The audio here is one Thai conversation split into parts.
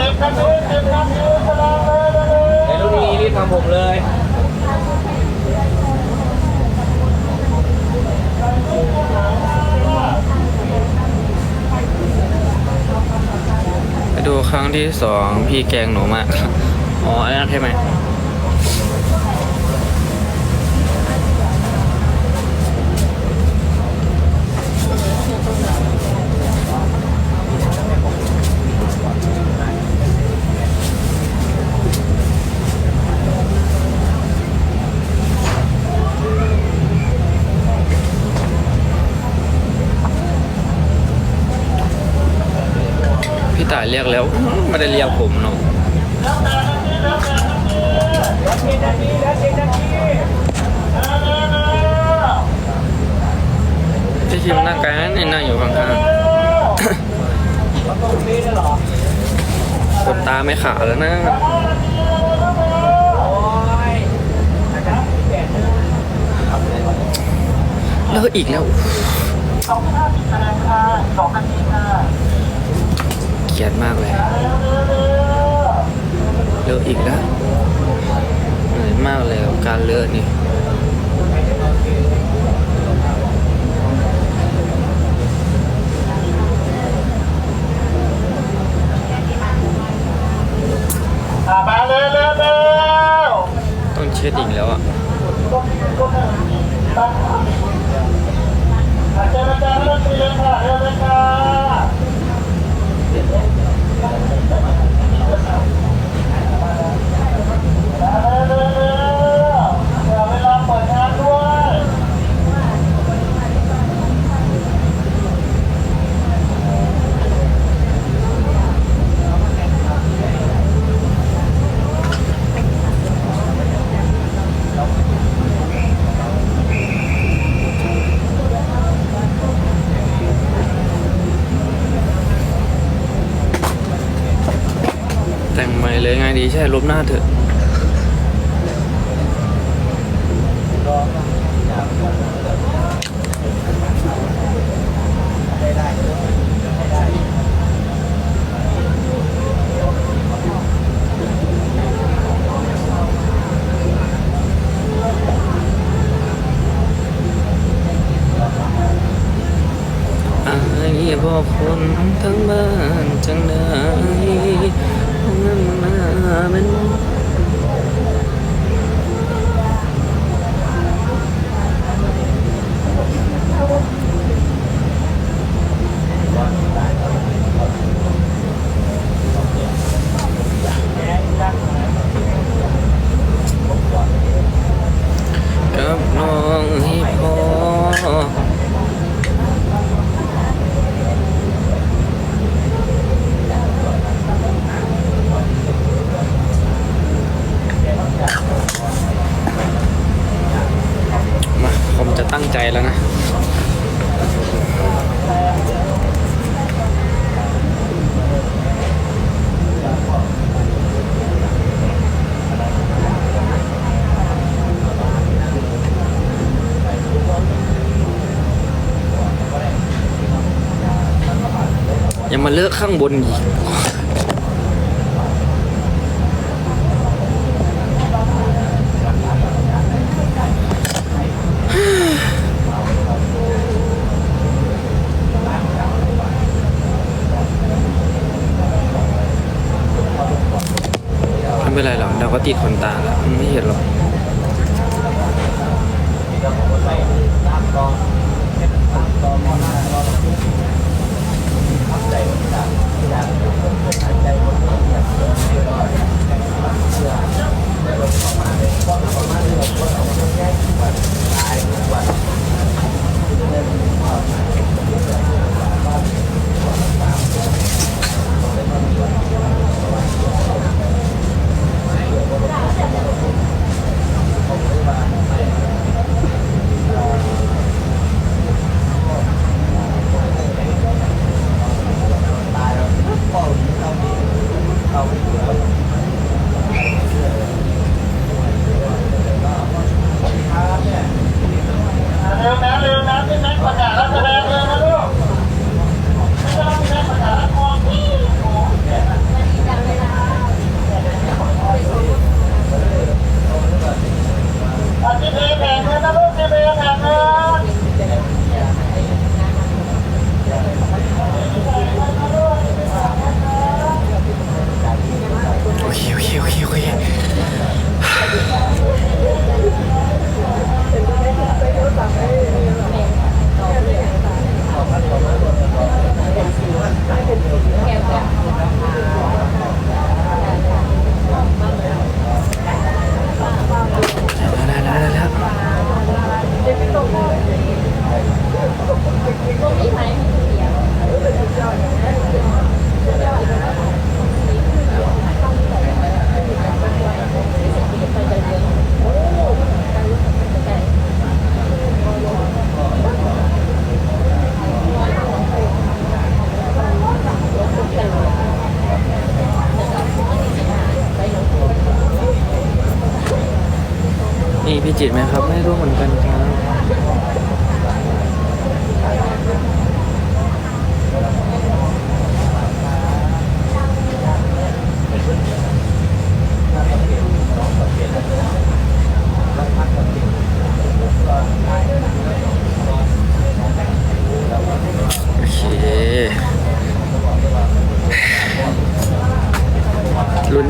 สิบนาทีสิบนาทีแสดงเลยเลยไอ้รุ่นนี้รีบทำผมเลยไปดูครั้งที่สองพี่แกงหนูมาก อ๋ออันนั้นใช่ไหมายเรียกแล้วไม่ได้เรียกผมเนาะพี่คิมนั่งไกลนั่นนี่นั่งอยู่ข้างๆขนตาไม่ขาดแล้วนะเลิกอีกแล้วสองห้าสิบคะแนนค่ะสองนาทีค่ะ เกียดมากเลยเลอะอีกแล้วเหนื่อยมากเลยกับการเลอะนี่ อ่ามาเลยเร็วเร็ว ต้องเช็ดอีกแล้วอะ เจรจาเรื่องตีเลยค่ะเร็วเลยค่ะเร็วเร็วเร็วเดี๋ยวเวลาเปิดงานด้วย แต่งใหม่ เลยไงดี ใช่ลบหน้าเถอะอายบอกคนทั้งบ้านจังได้ เงินมาเป็น กับน้องให้พอ มาผมจะตั้งใจแล้วนะ อย่ามาเลือกข้างบนอีก ไม่เป็นไรหรอ กเราก็ติดขนตาแล้วมันไม่เห็นหรอก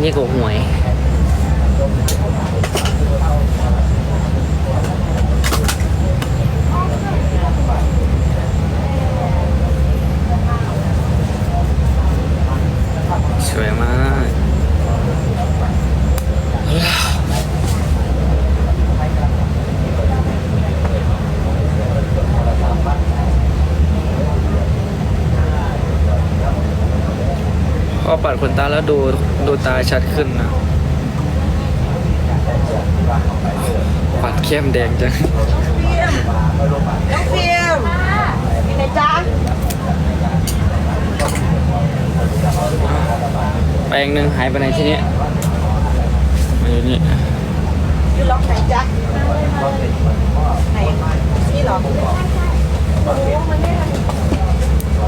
รุ่นนี้ก็หวย สวยมาก พ อปัดขนตาแล้วดูดูตาชัดขึ้นนะปัดเข้มแดงจังน้องฟิล์มไหนจ๊ะแปลงหนึ่งหายไปไหนที่นี้มาอยู่นี่อยู่ล็อกไหนจ๊ะไหนนี่เหรอกราบนมัสการพระเดชพร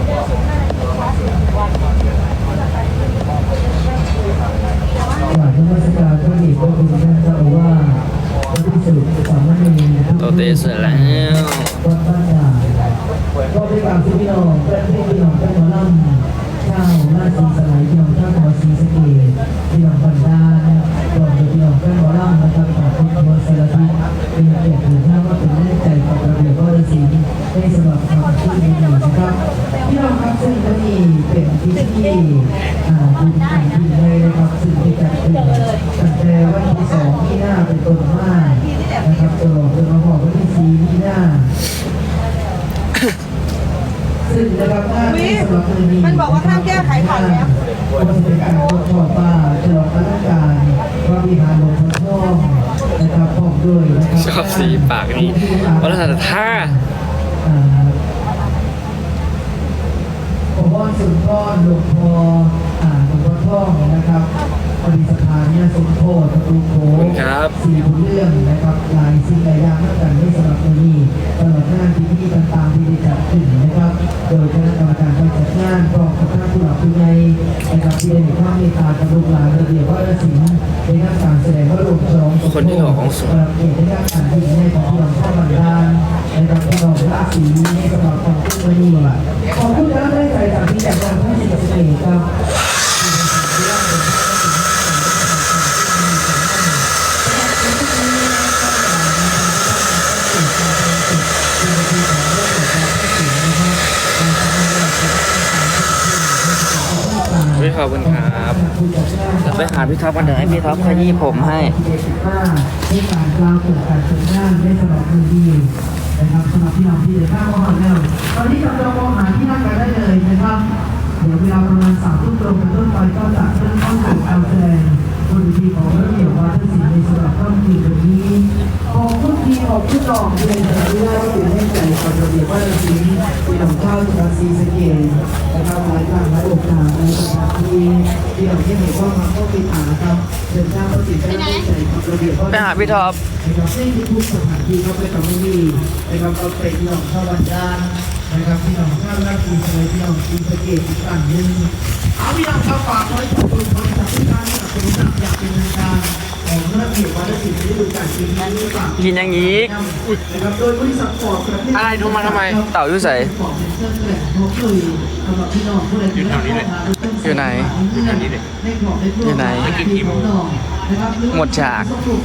ะคุณท่านเจ้าอาวาสพระพิสุทธิ์สามเณร โตเตเสร็จแล้ววัดบ้านด่านก็ไปกราบพี่น้องเพื่อนพี่น้องเจ้าหมอลำเจ้าหน้าสีสลายพี่น้องเจ้าหมอสีสะเกดพี่น้องบันดาลรวมถึงพี่น้องเจ้าหมอลำนะครับขอบคุณพระสารทิเป็นเกียรติถือท่าว่าเป็นแม่ใจของระเบียบวัฒนศิลป์ได้สำหรับความชื่นดีนะครับพี่น้องครับซึ่งวันนี้เป็นพิธีอ่าบุญอันยิ่งใหญ่นะครับซึ่งที่จัดขึ้นตั้งแต่วันที่สองมีนาเป็นต้นมานะครับตลอดจนมาบอกวันที่สี่มีนา ซึ่งนะครับงานที่สำหรับมือนี้ มันบอกว่าห้ามแก้ไขผ่านแล้วก็จะเป็นการทดสอบว่าฉลองพระราชการพระวิหารหลวงพ่อทองนะครับพร้อมด้วยนะครับชอบสีปากนี่วัฒนท่าอ่าผมว่าสุนทรหลวงพ่ออ่าหลวงพ่อทองนะครับปฏิสถานเนี่ยสมโพธิประตูโขงครับสี่บุญเรื่องนะครับหลายสิ่ คนที่หอของสูงขอบคุณแล้วได้ใจจากที่จากทางท่านเอกครับขอบคุณครับ ไปหาพี่ท็อปกันเดี๋ยวให้พี่ท็อปขยี้ผมให้ที่การกล่าวเกิดการชมงานได้สำหรับมือดีนะครับสำหรับพี่น้องที่เดินทางมาหาแล้วตอนนี้จับจองมองหาที่นั่งกันได้เลยนะครับเดี๋ยวเวลาประมาณสามทุ่มตรงเป็นต้นไปก็จะเริ่มต้นสู่การแสดงบนเวทีของระเบียบวาทศิลป์ในสำหรับค่ำคืนวันนี้ ทีขอบคุณดอกเรียนจากที่ได้ที่เป็นให้ใจกับระเบียบวาทศิลป์ที่นำเข้าจังหวัดศรีสะเกษนะครับหลายครั้งหลายโอกาสในสถานที่ที่เราที่เห็นว่ามันก็มีฐานครับเดินทางมาติดได้ให้ใจกับระเบียบวาทไปศิลป์หาพี่ท็อปนะครับซึ่งทุกสถานที่ครับในคำนี้นะครับเราเป็นพี่น้องชาวบ้านด้านนะครับพี่น้องชาวราชบุรีพี่น้องศรีสะเกษอีกต่างหนึ่งเอาพี่น้องชาวฝากไว้ขอบคุณบริษัทที่การสนับสนุนอย่างเป็นทางการ การปีนี้ฝากกินอย่างนี้นะครับโดยบริษัทฟอร์ดประเทศอะไรโทรมาทำไม เต่าอยู่ใส่ฟอร์ดเป็นเครื่องแหล่งพบเลยสำหรับพี่น้องผู้ใดที่ต้องการอยู่ไหนอยู่ไหนในกรอบในตัวอยู่ไหนนะครับหมดฉากส่งปลูก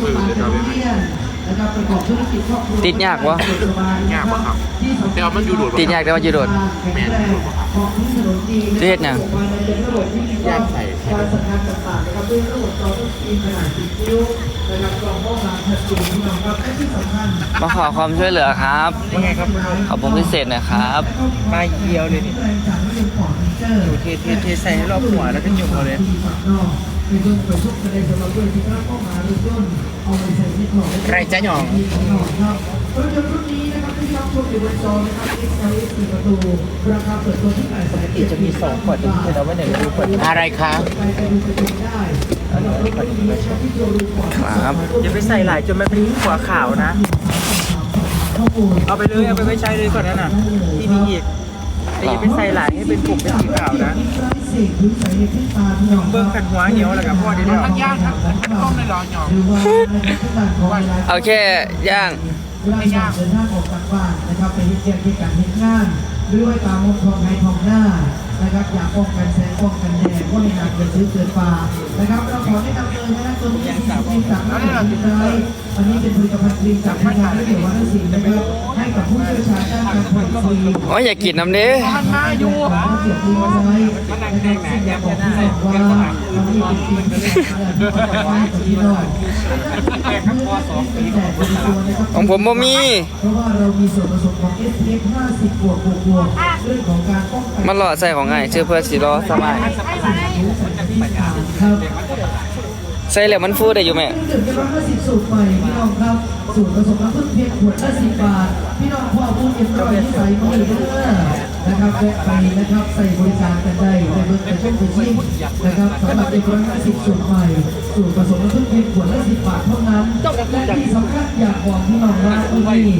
ต้นไม้เป็นโรงเรียนนะครับประกอบธุรกิจครอบครัวติดยากวะยากครับที่สำคัญแต่ว่ามันอยู่โดดบ่ติดยากแต่ว่าอยู่โดดแข็งแรงของพื้นถนนดีสิเฮ็ดหยังยากใส่การสัญญาณต่างๆนะครับด้วยระบบจอทุกทีขนาด10นิ้วนะครับกล่องข้อความชัดเจนที่น้องครับและที่สำคัญมาขอความช่วยเหลือครับยังไงครับคุณขอบคุณพิเศษหนะครับมาเยียวเลยนี่แรงจากที่เป็นปอดฟีเจอร์เทเทเทใส่ให้รอบหัวแล้วก็หยุมเอาเลย ในเรื่องไปทุกประเด็นสำหรับด้วยที่ข้าเข้ามาเริ่มต้นเอาไปใส่ที่ของใครจะหยองครับรถยนต์รุ่นนี้นะครับที่รับชมอยู่บนจอนะครับ XLS 4ประตูราคาเปิดตัวที่8แสนอีกจะมีสองขวดที่เธอเอาไว้ไหนไม่รู้ขวดอะไรคะไปไปดูไปดูได้สำหรับรถรุ่นนี้นะครับที่โชว์รูมก่อนครับอย่าไปใส่หลายจนมันเป็นหัวขาวนะข้อมูลเอาไปเลยเอาไปไว้ใช้เลยก่อนนั้นน่ะที่มีอีกแต่อย่าไปใส่หลายให้เป็นปุ่มเป็นสีขาวนะ เบิ่งขันหัวเหี่ยวแล้วก็พอดีแล้วทั้งย่างทั้งต้มเลยเหรอหยองหรือว่าในการเอาแค่ย่าง เวลาอยากเดินทางออกจากบ้านนะครับไปเฮ็ดเรียนที่การเฮ็ดงานหรือว่าตามมงทองไห้ทองหน้านะครับอยากป้องกันแสงป้องกันแดดก็ในการเกิดซื้อเกิดฟ้านะครับเราขอแนะนำเลยนะตัวนี้เป็นสิ่งที่สามารถทำได้อันนี้เป็นผลิตภัณฑ์ครีมจากทางการและเกี่ยววัฒนศิลป์นะครับให้กับผู้เชี่ยวชาญด้านการผลิตครีมโอ้ยอย่ากินน้ำเด้มันมาอยู่เก็บดีไว้นะครับซึ่งอยากบอกพี่น้องว่าเรามีเป็นทีมที่จะไว้กับพี่น้องแต่เป็นตัวนะครับของผมบ่มีเพราะว่าเรามีส่วนผสมของ SPF 50บวกบวกบวกเรื่องของการป้องกันมันหล่อใส่ของง่ายชื่อเพื่อสีล้อสบายครับ ใส่แล้วมันฟูได้อยู่ไหมดื่มกันร้อยห้าสิบสูตรใหม่พี่น้องครับสูตรผสมน้ำผึ้งเพียงขวดละสิบบาทพี่น้องพ่อพูดเอ็มร้อยที่ใส่มือเด้อนะครับแวะไปนะครับใส่บริการกันได้ในเบอร์กระชุ่มกระชิ่นะครับสำหรับเอ็มร้อยห้าสิบสูตรใหม่สูตรผสมน้ำผึ้งเพียงขวดละสิบบาทเท่านั้นและที่สำคัญอยากบอกพี่น้องว่าที่นี่